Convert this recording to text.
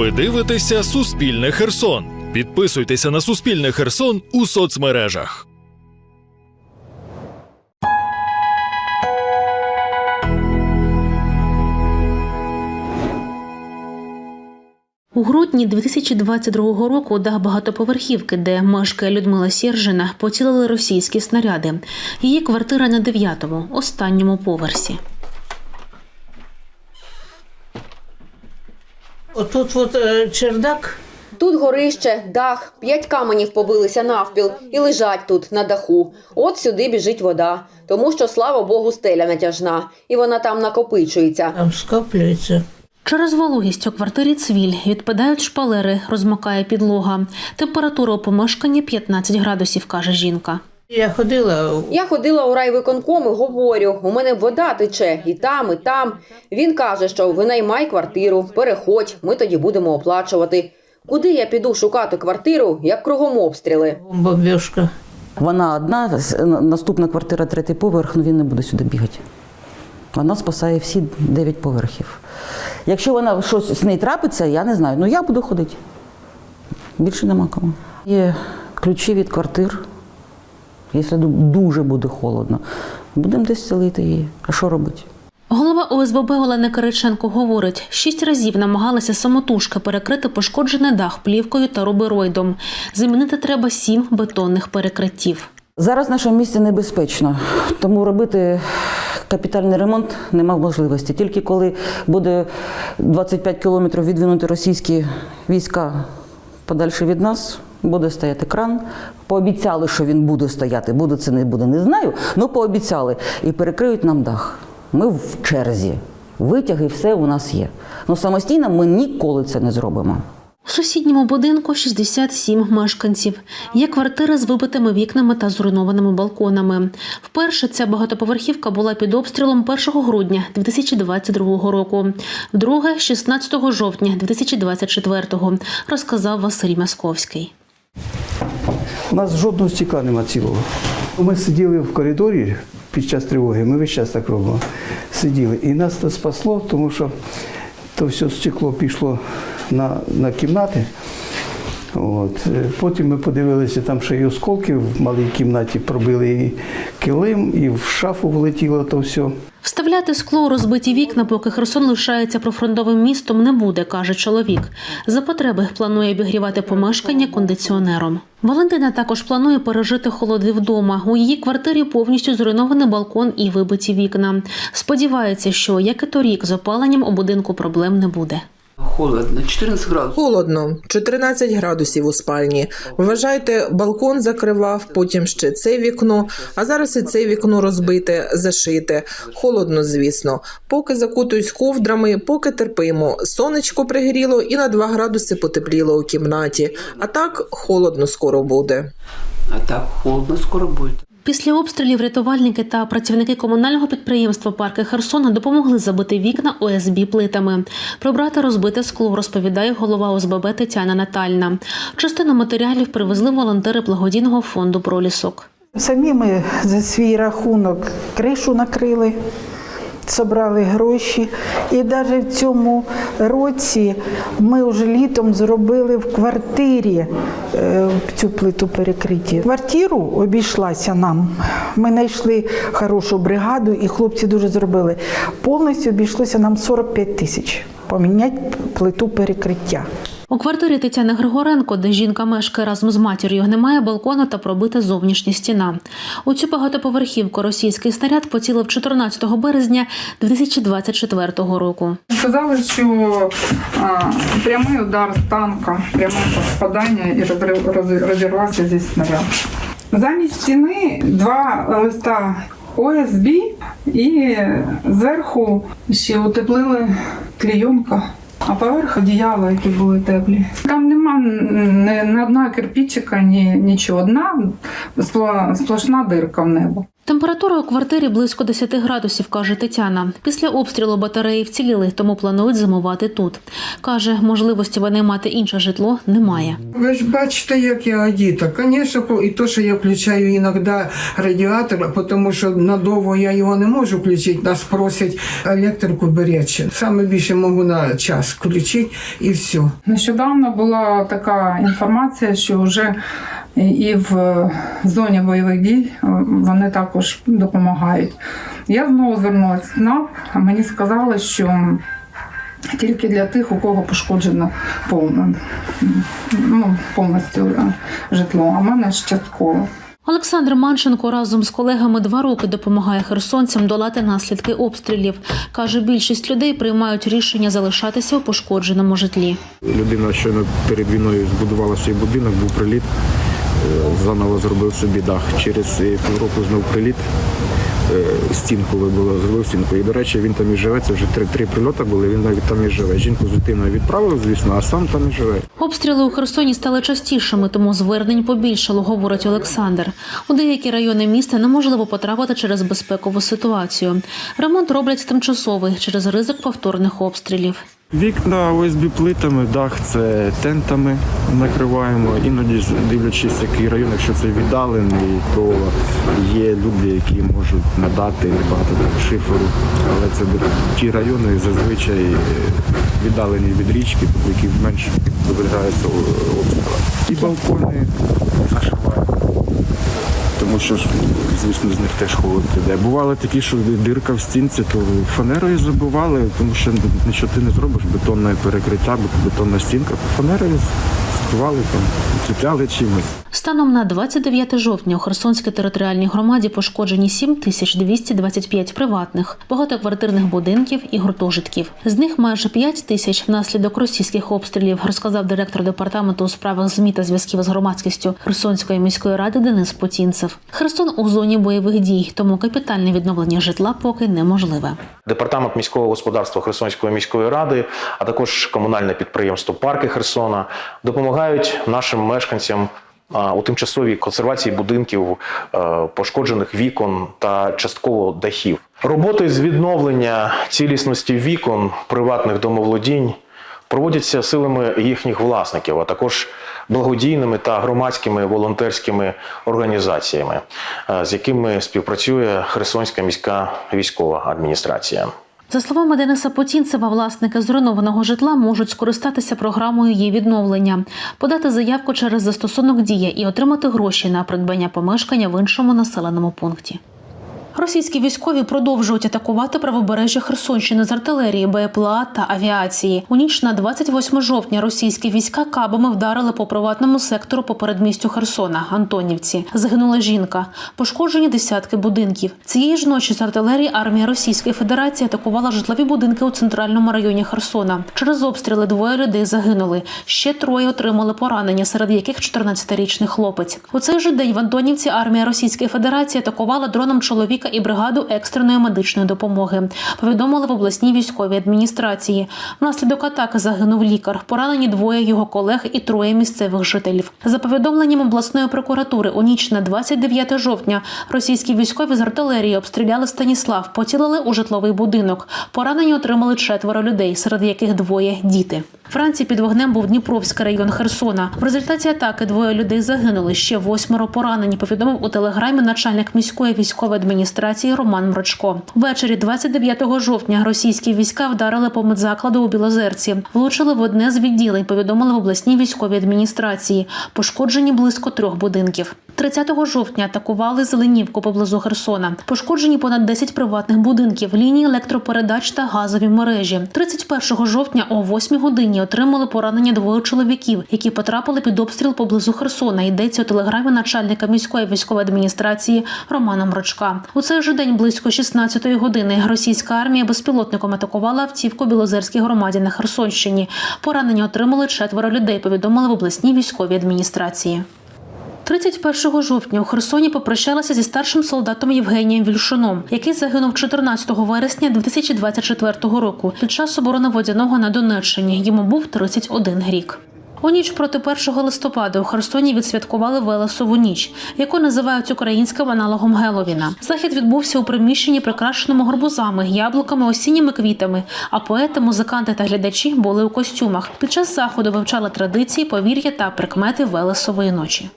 Ви дивитеся Суспільне Херсон. Підписуйтеся на Суспільне Херсон у соцмережах. У грудні 2022 року дах багатоповерхівки, де мешкає Людмила Сєржина, поцілили російські снаряди. Її квартира на дев'ятому, останньому поверсі. Отут от е, чердак. Тут горище, дах, п'ять каменів побилися навпіл і лежать тут на даху. От сюди біжить вода, тому що, слава Богу, стеля натяжна, і вона там накопичується. Там скоплюється. Через вологість у квартирі цвіль відпадають шпалери, розмокає підлога. Температура у помешканні 15 градусів, каже жінка. Я ходила, Я ходила у райвиконком і говорю, у мене вода тече і там, і там. Він каже, що винаймай квартиру, переходь, ми тоді будемо оплачувати. Куди я піду шукати квартиру, як кругом обстріли? бомбіжка. Вона одна, наступна квартира, третій поверх, ну він не буде сюди бігати. Вона спасає всі дев'ять поверхів. Якщо вона щось з нею трапиться, я не знаю. Ну я буду ходити. Більше нема кому. Є ключі від квартир. Якщо дуже буде холодно, будемо десь селити її. А що робити? Голова ОСББ Олена Кириченко говорить, шість разів намагалися самотужки перекрити пошкоджений дах плівкою та рубероїдом. Замінити треба сім бетонних перекриттів. Зараз наше місце небезпечно, тому робити капітальний ремонт нема можливості. Тільки коли буде 25 кілометрів відвинути російські війська подальше від нас, буде стояти кран. Пообіцяли, що він буде стояти. Буде це не буде, не знаю. але пообіцяли. І перекриють нам дах. Ми в черзі. Витяги, все у нас є. Ну самостійно ми ніколи це не зробимо. У сусідньому будинку 67 мешканців. Є квартири з вибитими вікнами та зруйнованими балконами. Вперше ця багатоповерхівка була під обстрілом 1 грудня 2022 року. Вдруге – 16 жовтня 2024, розказав Василь Масковський. У нас жодного стекла нема цілого. Ми сиділи в коридорі під час тривоги, ми весь час так робимо. Сиділи. І нас це спасло, тому що то все стекло пішло на, на кімнати. От. Е, Потім ми подивилися, там ще й осколки в малій кімнаті пробили і килим, і в шафу влетіло то все. Вставляти скло у розбиті вікна, поки Херсон лишається профронтовим містом, не буде, каже чоловік. За потреби планує обігрівати помешкання кондиціонером. Валентина також планує пережити холоди вдома. У її квартирі повністю зруйнований балкон і вибиті вікна. Сподівається, що як і торік з опаленням у будинку проблем не буде. Холодно, 14 градусів. Холодно, 14 градусів у спальні. Вважайте, балкон закривав, потім ще це вікно, а зараз і це вікно розбите, зашите. Холодно, звісно. Поки закутуюсь ковдрами, поки терпимо. Сонечко пригріло і на 2 градуси потепліло у кімнаті. А так холодно скоро буде. А так холодно скоро буде. Після обстрілів рятувальники та працівники комунального підприємства Парки Херсона допомогли забити вікна ОСБ плитами. Прибрати розбите скло, розповідає голова ОСББ Тетяна Натальна. Частину матеріалів привезли волонтери благодійного фонду Пролісок. Самі ми за свій рахунок кришу накрили, зібрали гроші. І навіть в цьому році ми вже літом зробили в квартирі е, цю плиту перекриття. Квартиру обійшлася нам. Ми знайшли хорошу бригаду, і хлопці дуже зробили. Повністю обійшлося нам 45 тисяч поміняти плиту перекриття. У квартирі Тетяни Григоренко, де жінка мешкає разом з матір'ю, немає балкона та пробита зовнішня стіна. У цю багатоповерхівку російський снаряд поцілив 14 березня 2024 року. Сказали, що а, прямий удар танка, пряме попадання і розірвався зі снаряд. Замість стіни два листа ОСБ і зверху ще утеплили клейонка. А поверх одіяла, які були теплі. Там нема ні, ні одного кирпичика, ні нічого. Одна сплошна дирка в небо. Температура у квартирі близько 10 градусів, каже Тетяна. Після обстрілу батареї вціліли, тому планують зимувати тут. Каже, можливості винаймати інше житло немає. Ви ж бачите, як я одіта. Звісно, і то, що я включаю іноді радіатор, тому що надовго я його не можу включити. Нас просять електрику беречі. Саме більше можу на час включити і все. Нещодавно була така інформація, що вже і в зоні бойових дій вони також допомагають. Я знову звернулася в СНАП, а мені сказали, що тільки для тих, у кого пошкоджено повно, ну, повністю е, житло, а в мене ж частково. Olександр Манченко разом з колегами два роки допомагає херсонцям долати наслідки обстрілів. Каже, більшість людей приймають рішення залишатися у пошкодженому житлі. Людина щойно перед війною збудувала свій будинок, був приліт, е, заново зробив собі дах. Через е, півроку знов приліт, е, стінку вибило, зробив стінку. І, до речі, він там і живе. Це вже три, три прильоти були, він навіть там і живе. Жінку з дитиною відправив, звісно, а сам там і живе. Обстріли у Херсоні стали частішими, тому звернень побільшало, говорить Олександр. У деякі райони міста неможливо потрапити через безпекову ситуацію. Ремонт роблять тимчасовий через ризик повторних обстрілів. Вікна ОСБ плитами, дах це тентами накриваємо. Іноді дивлячись, який район, якщо це віддалений, то є люди, які можуть надати багато шиферу. Але це ті райони зазвичай е, віддалені від річки, які менш подвергаються обстрілам. І балкони зашиваємо. Тому що звісно, з них теж холод іде. Бували такі, що дирка в стінці, то фанерою забивали, тому що нічого ти не зробиш, бетонне перекриття, бетонна стінка, фанерою закривали, там, цепляли чимось. Станом на 29 жовтня у Херсонській територіальній громаді пошкоджені 7225 приватних, багатоквартирних будинків і гуртожитків. З них майже 5 тисяч внаслідок російських обстрілів, розказав директор департаменту у справах ЗМІ та зв'язків з громадськістю Херсонської міської ради Денис Потінцев. Херсон у зоні бойових дій, тому капітальне відновлення житла поки неможливе. Департамент міського господарства Херсонської міської ради, а також комунальне підприємство Парки Херсона допомагають нашим мешканцям у тимчасовій консервації будинків, е, пошкоджених вікон та частково дахів. Роботи з відновлення цілісності вікон приватних домоволодінь проводяться силами їхніх власників, а також благодійними та громадськими волонтерськими організаціями, е, з якими співпрацює Херсонська міська військова адміністрація. За словами Дениса Потінцева, власники зруйнованого житла можуть скористатися програмою її відновлення, подати заявку через застосунок дія і отримати гроші на придбання помешкання в іншому населеному пункті. Російські військові продовжують атакувати правобережжя Херсонщини з артилерії, БПЛА та авіації. У ніч на 28 жовтня російські війська кабами вдарили по приватному сектору по передмістю Херсона, Антонівці. Загинула жінка. Пошкоджені десятки будинків. Цієї ж ночі з артилерії армія Російської Федерації атакувала житлові будинки у центральному районі Херсона. Через обстріли двоє людей загинули. Ще троє отримали поранення, серед яких 14-річний хлопець. У цей же день в Антонівці армія Російської Федерації атакувала дроном чоловіка і бригаду екстреної медичної допомоги. Повідомили в обласній військовій адміністрації. Внаслідок атаки загинув лікар. Поранені двоє його колег і троє місцевих жителів. За повідомленням обласної прокуратури, у ніч на 29 жовтня російські військові з артилерії обстріляли Станіслав, поцілили у житловий будинок. Поранені отримали четверо людей, серед яких двоє діти. Вранці під вогнем був Дніпровський район Херсона. В результаті атаки двоє людей загинули. Ще восьмеро поранені. Повідомив у телеграмі начальник міської військової адміністрації Роман Мрочко. Ввечері 29 жовтня російські війська вдарили по медзакладу у Білозерці. Влучили в одне з відділень. Повідомили в обласній військовій адміністрації. Пошкоджені близько трьох будинків. 30 жовтня атакували Зеленівку поблизу Херсона. Пошкоджені понад 10 приватних будинків, лінії електропередач та газові мережі. 31 жовтня о 8 годині отримали поранення двоє чоловіків, які потрапили під обстріл поблизу Херсона. Йдеться у телеграмі начальника міської військової адміністрації Романа Мрочка. У цей же день близько 16-ї години російська армія безпілотником атакувала автівку Білозерській громаді на Херсонщині. Поранення отримали четверо людей. Повідомили в обласній військовій адміністрації. 31 жовтня у Херсоні попрощалася зі старшим солдатом Євгенієм Вільшуном, який загинув 14 вересня 2024 року під час оборони водяного на Донеччині. Йому був 31 рік. У ніч проти 1 листопада у Херсоні відсвяткували Велесову ніч, яку називають українським аналогом Геловіна. Захід відбувся у приміщенні, прикрашеному гарбузами, яблуками, осінніми квітами. А поети, музиканти та глядачі були у костюмах. Під час заходу вивчали традиції, повір'я та прикмети Велесової ночі.